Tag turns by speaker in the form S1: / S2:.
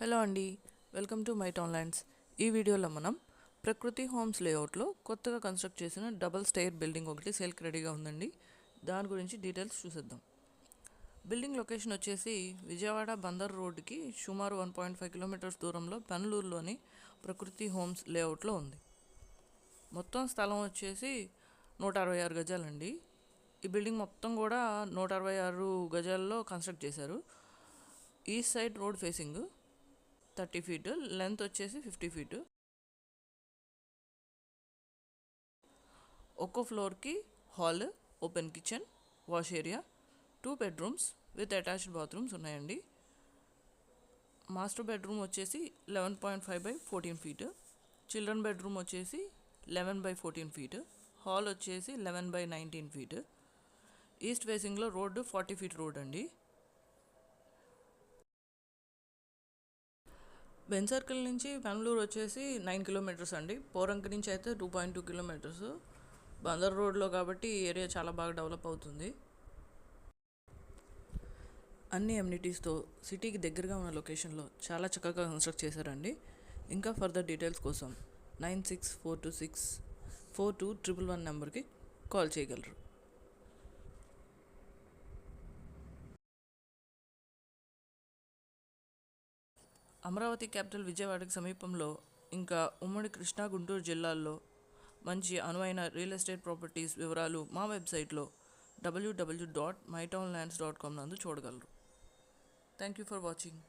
S1: Hello అండి welcome to might onlines ఈ వీడియోలో మనం ప్రకృతి హోమ్స్ లేఅవుట్లో కొత్తగా కన్స్ట్రక్ట్ చేసిన డబల్ స్టైర్ బిల్డింగ్ ఒకటి సేల్కి రెడీగా ఉందండి. దాని గురించి డీటెయిల్స్ చూసేద్దాం. బిల్డింగ్ లొకేషన్ వచ్చేసి విజయవాడ బందర్ రోడ్డుకి సుమారు వన్ పాయింట్ ఫైవ్ కిలోమీటర్స్ దూరంలో పెనలూరులోని ప్రకృతి హోమ్స్ లేఅవుట్లో ఉంది. మొత్తం స్థలం వచ్చేసి నూట అరవై ఆరు గజాలండి. ఈ బిల్డింగ్ మొత్తం కూడా నూట అరవై ఆరు గజాల్లో కన్స్ట్రక్ట్ చేశారు. East side road facing thirty feet length వచ్చేసి ఫిఫ్టీ ఫీట్. ఒక్కో ఫ్లోర్కి hall open kitchen wash area two bedrooms with attached bathrooms ఉన్నాయండి. మాస్టర్ బెడ్రూమ్ వచ్చేసి eleven point five by fourteen feet children bedroom వచ్చేసి eleven by fourteen feet hall వచ్చేసి eleven by nineteen feet. East ఫేసింగ్లో road forty feet road అండి. Ben circle నుంచి బెంగళూరు వచ్చేసి nine kilometres అండి. పోరంకి నుంచి అయితే two point two kilometres. Bandar రోడ్లో కాబట్టి ఈ ఏరియా చాలా బాగా డెవలప్ అవుతుంది. అన్ని ఎమ్యూనిటీస్తో సిటీకి దగ్గరగా ఉన్న లొకేషన్లో చాలా చక్కగా కన్స్ట్రక్ట్ చేశారండి. ఇంకా ఫర్దర్ డీటెయిల్స్ కోసం nine six four two six four two triple one నెంబర్కి కాల్ చేయగలరు. అమరావతి క్యాపిటల్ విజయవాడకి సమీపంలో ఇంకా ఉమ్మడి కృష్ణా గుంటూరు జిల్లాల్లో మంచి అనువైన రియల్ ఎస్టేట్ ప్రాపర్టీస్ వివరాలు మా వెబ్సైట్లో W W dot my town lands dot com నందు చూడగలరు. Thank you for watching.